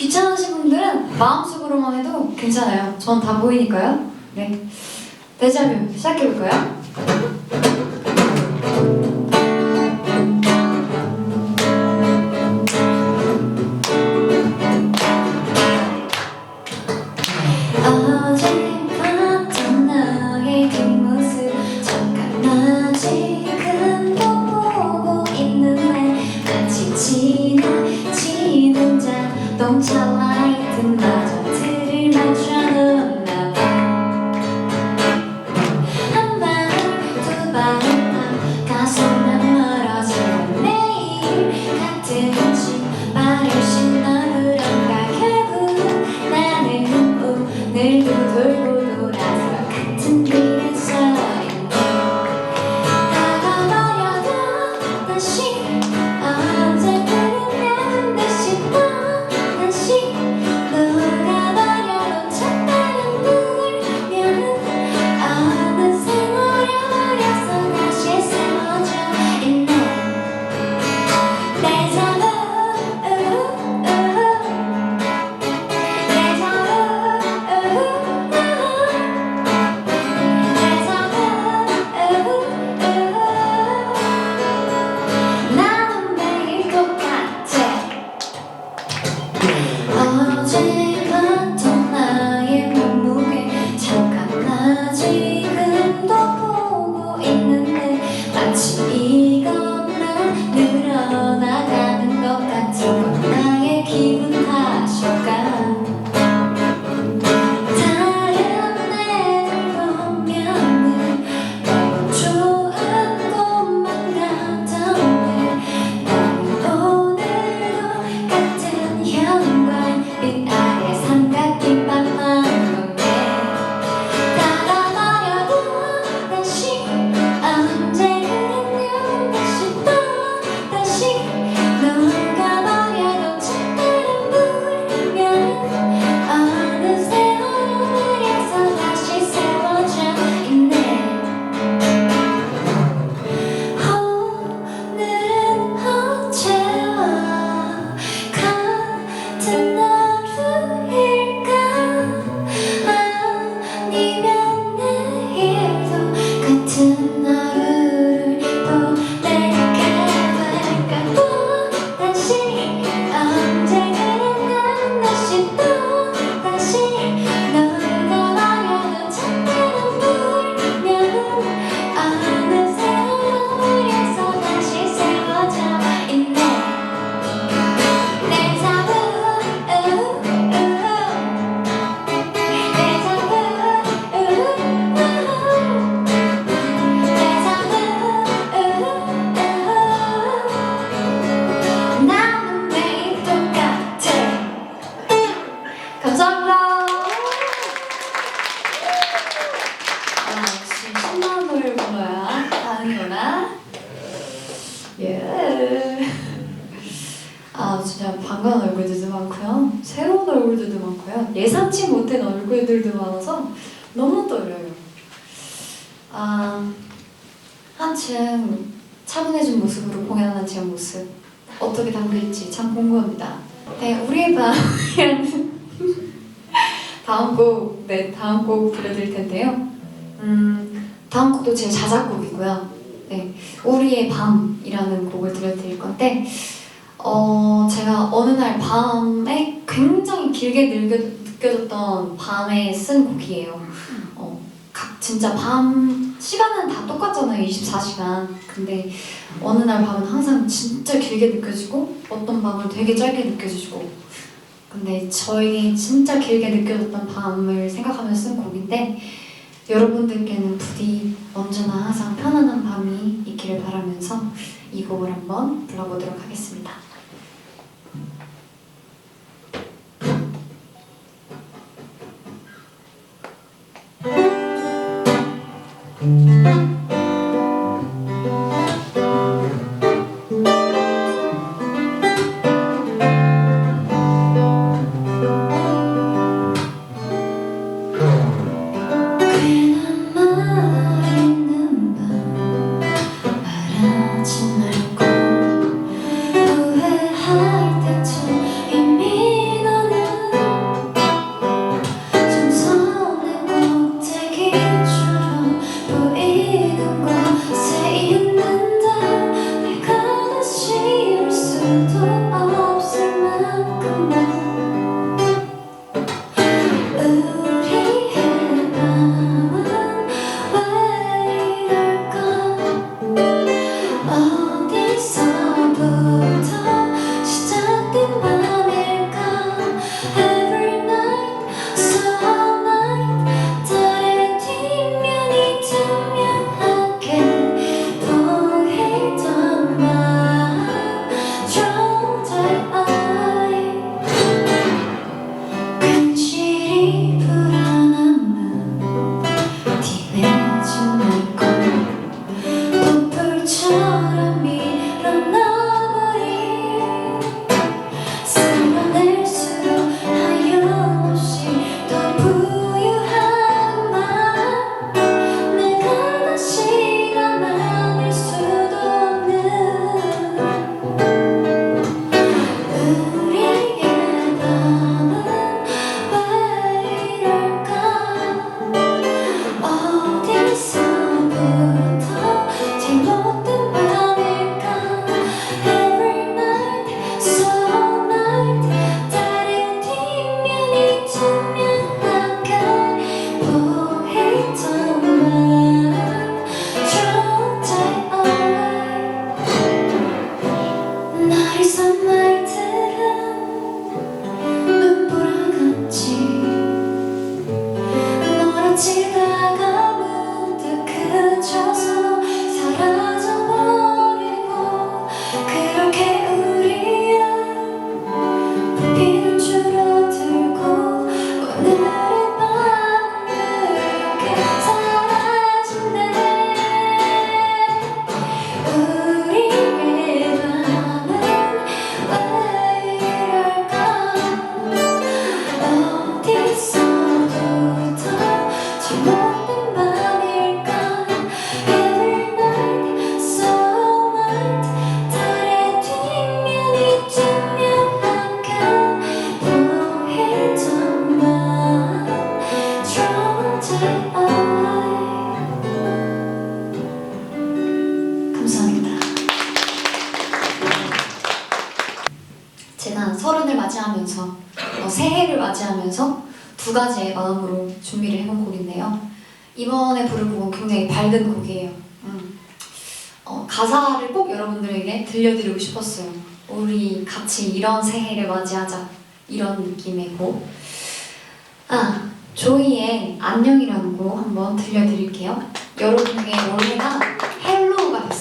귀찮으신 분들은 마음속으로만 해도 괜찮아요. 전 다 보이니까요. 네. 데자뷰 시작해볼까요? 아, 한층 차분해진 모습으로 공연하는 제 모습 어떻게 담길지 참 궁금합니다. 네, 우리의 밤이라는 다음 곡, 네, 다음 곡 들려드릴 텐데요. 음, 다음 곡도 제 자작곡이고요. 네, 우리의 밤이라는 곡을 들려드릴 건데, 어, 제가 어느 날 밤에 굉장히 길게 느껴, 느껴졌던 밤에 쓴 곡이에요. 진짜 밤 시간은 다 똑같잖아요, 24시간. 근데 어느 날 밤은 항상 진짜 길게 느껴지고, 어떤 밤은 되게 짧게 느껴지고. 근데 저에게 진짜 길게 느껴졌던 밤을 생각하면서 쓴 곡인데, 여러분들께는 부디 언제나 항상 편안한 밤이 있기를 바라면서 이 곡을 한번 불러보도록 하겠습니다.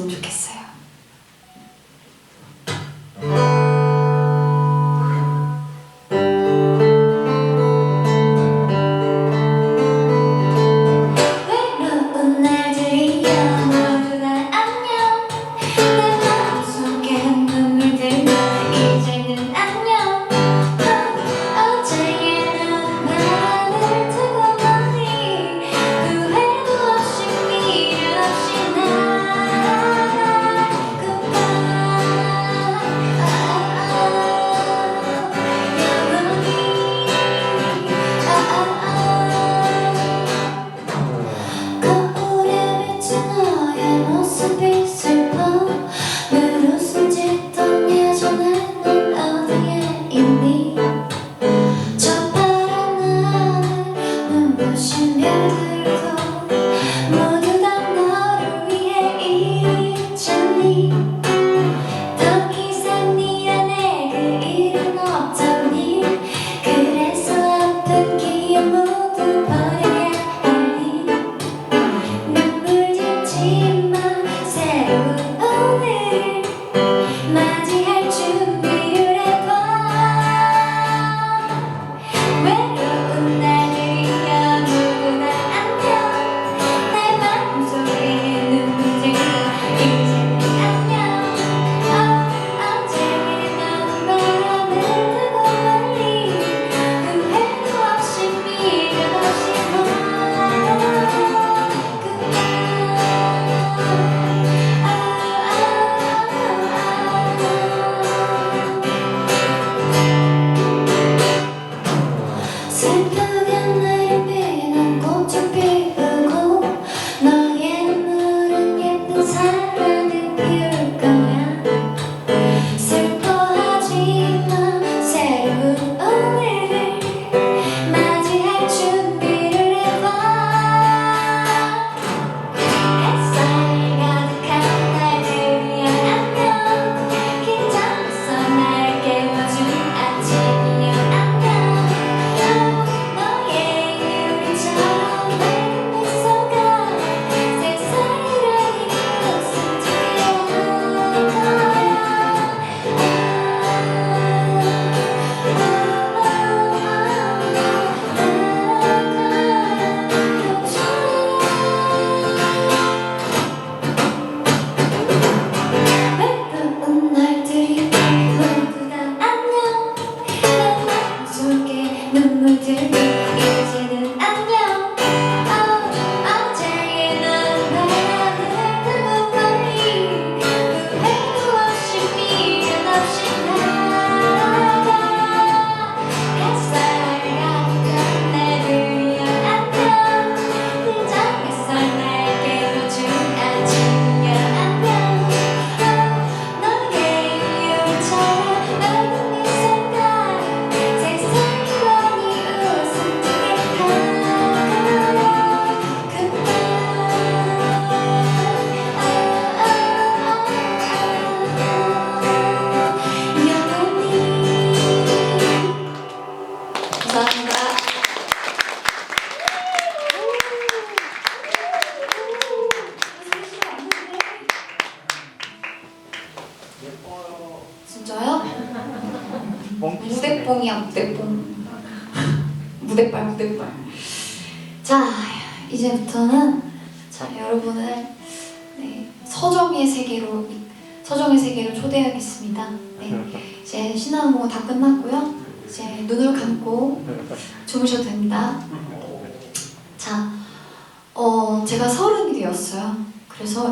됐으면 좋겠어요. 감사합니다.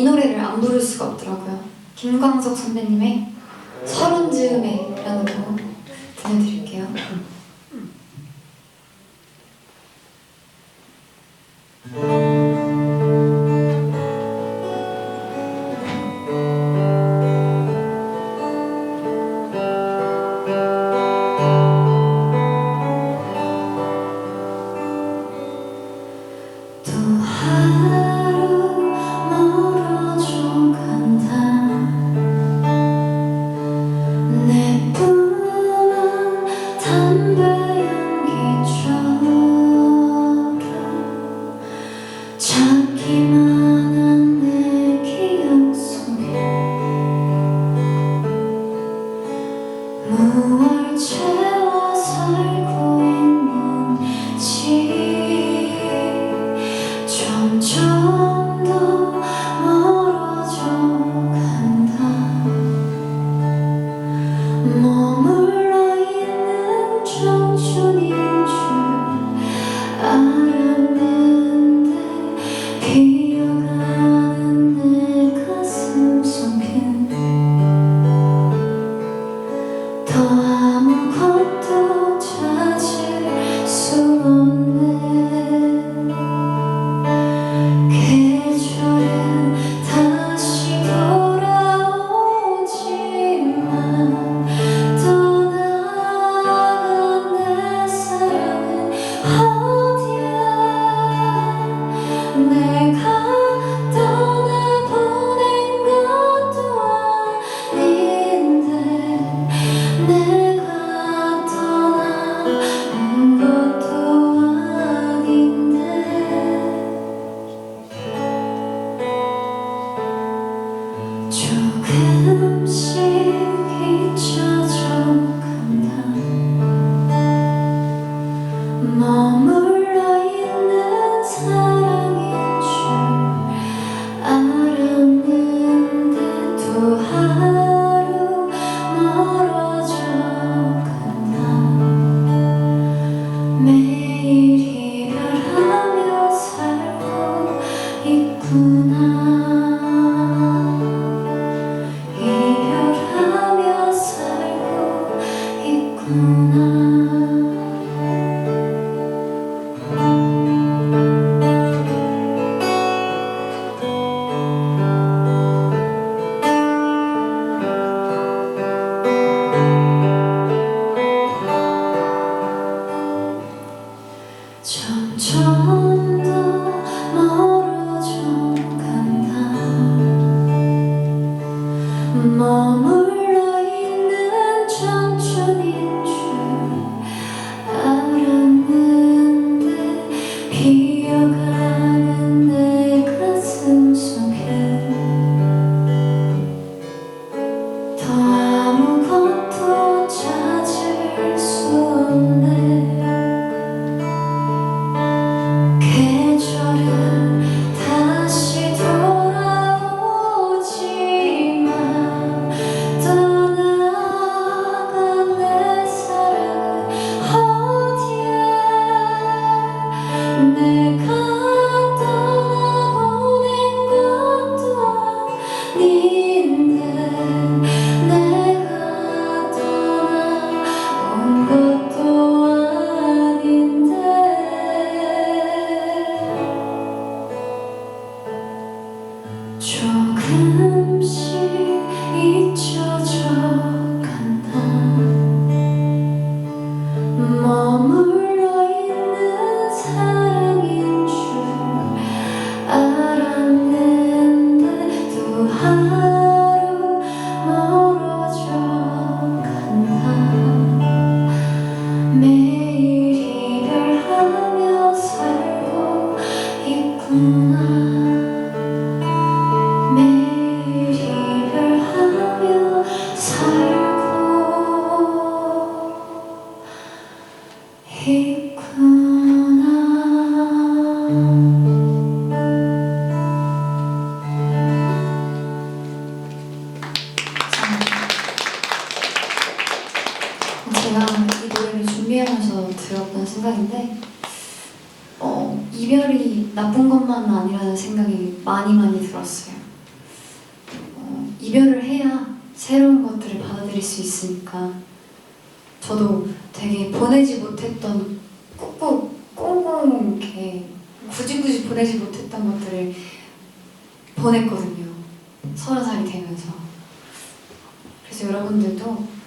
이 노래를 안 부를 수가 없더라고요. 김광석 선배님의 제가 이 노래를 준비하면서 들었던 생각인데 어, 이별이 나쁜 것만은 아니라는 생각이 많이 많이 들었어요. 어, 이별을 해야 새로운 것들을 받아들일 수 있으니까 저도 되게 보내지 못했던 꾹꾹 꽁꽁 이렇게 굳이 굳이 보내지 못했던 것들을 보냈거든요. 서른 살이 되면서. 그래서 여러분들도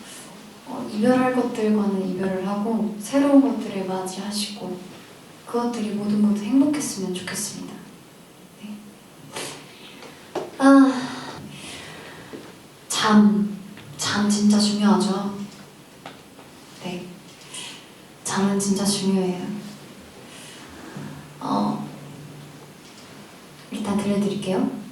어, 이별할 것들과는 이별을 하고 새로운 것들을 맞이하시고 그것들이 모두 모두 행복했으면 좋겠습니다. 네. 아, 잠, 잠 진짜 중요하죠. 네, 잠은 진짜 중요해요. 어, 일단 들려드릴게요.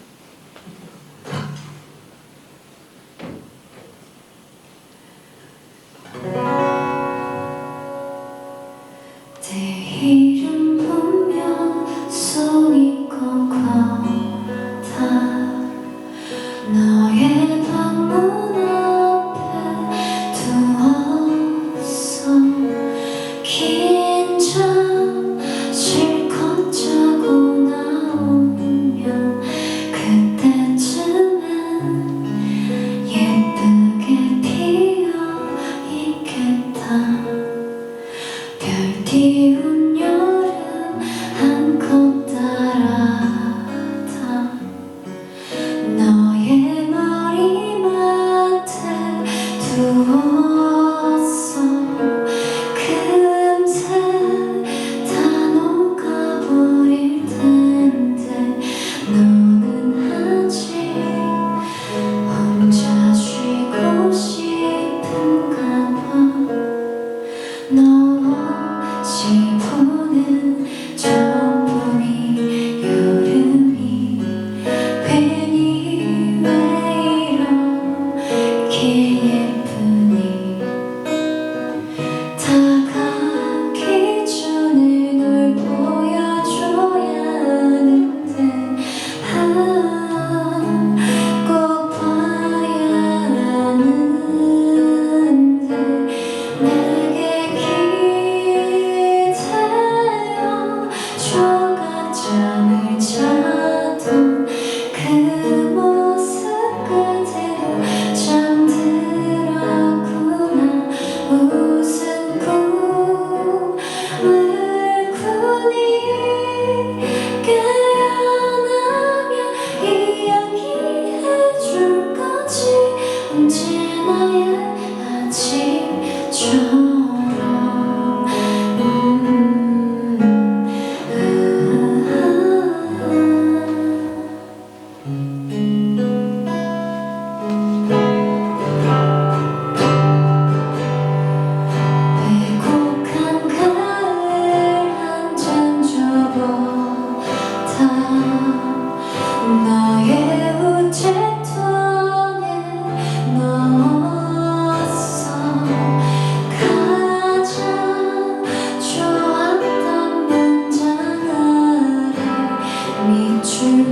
Hoje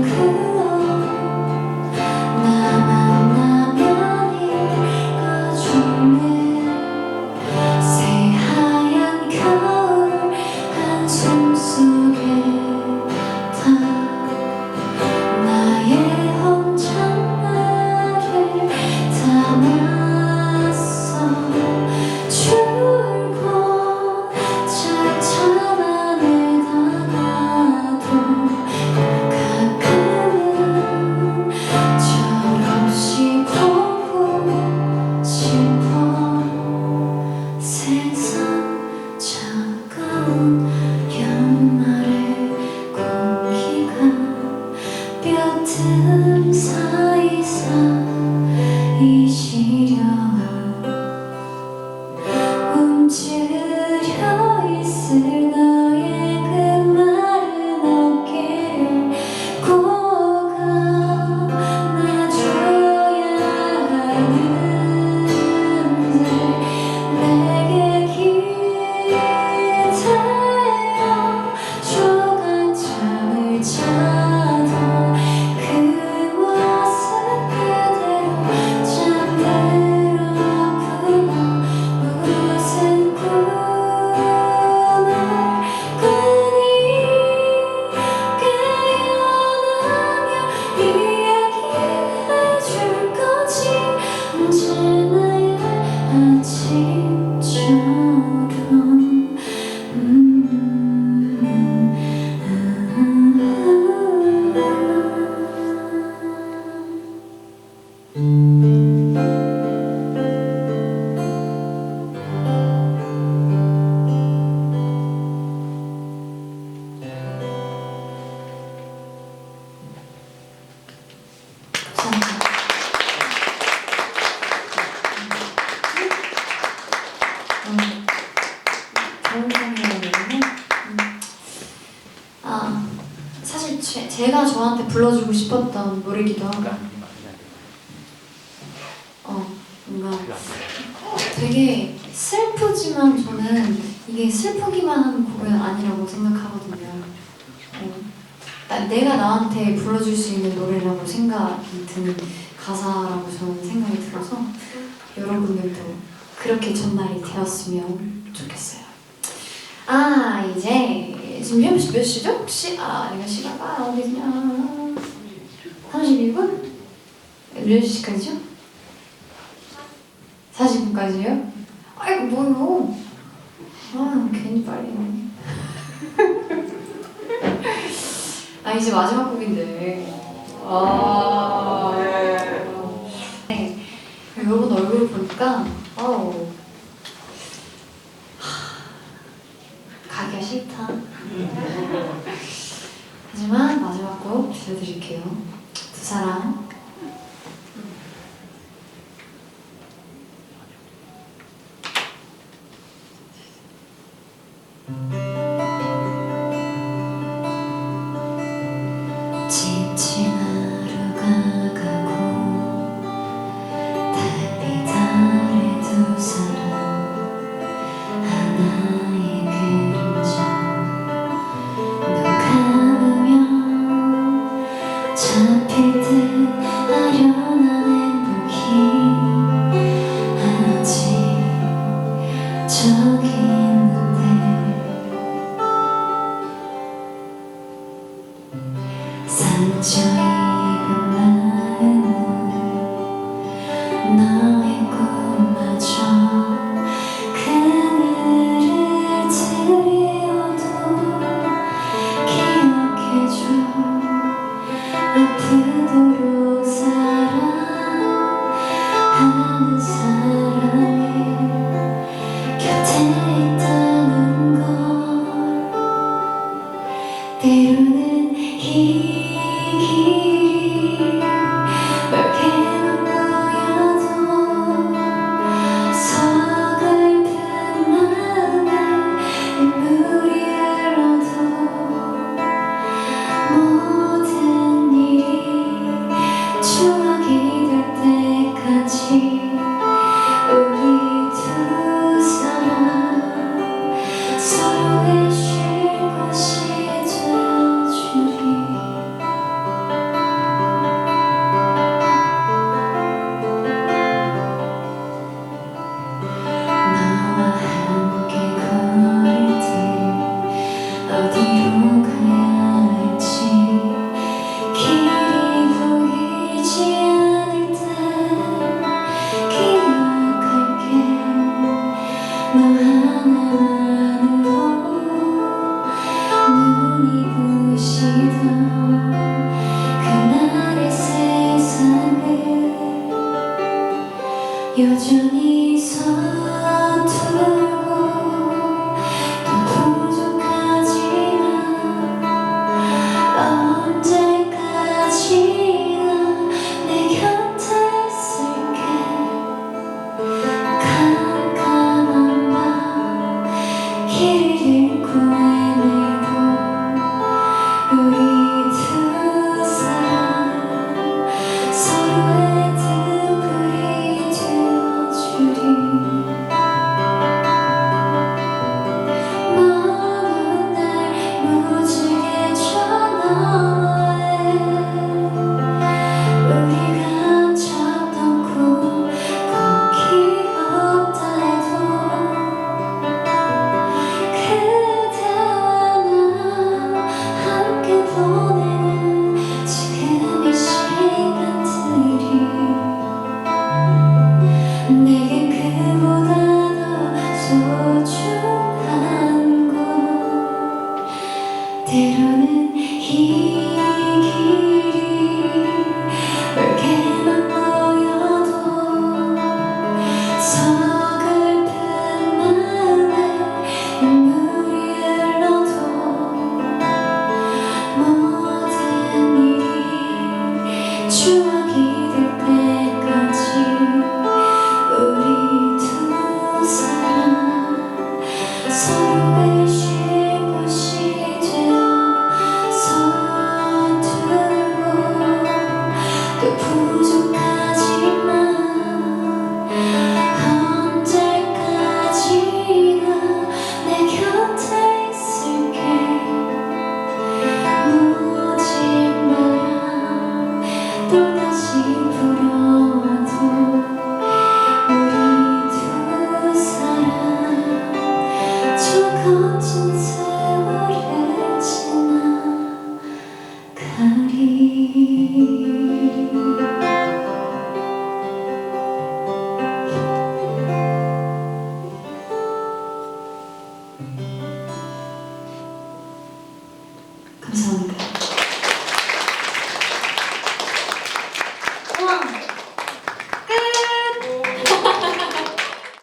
Mm-hmm. 지금 몇, 시, 몇 시죠? 혹시 아, 내가 시간가 아, 어디냐. 31분? 몇 시까지죠? 40분까지요? 아이고, 뭐요. 아, 괜히 빨리. 아, 이제 마지막 곡인데. 아, 네. 네. 여러분 얼굴 보니까, 아우. 하지만 마지막 곡 들려드릴게요. 두 사람 keep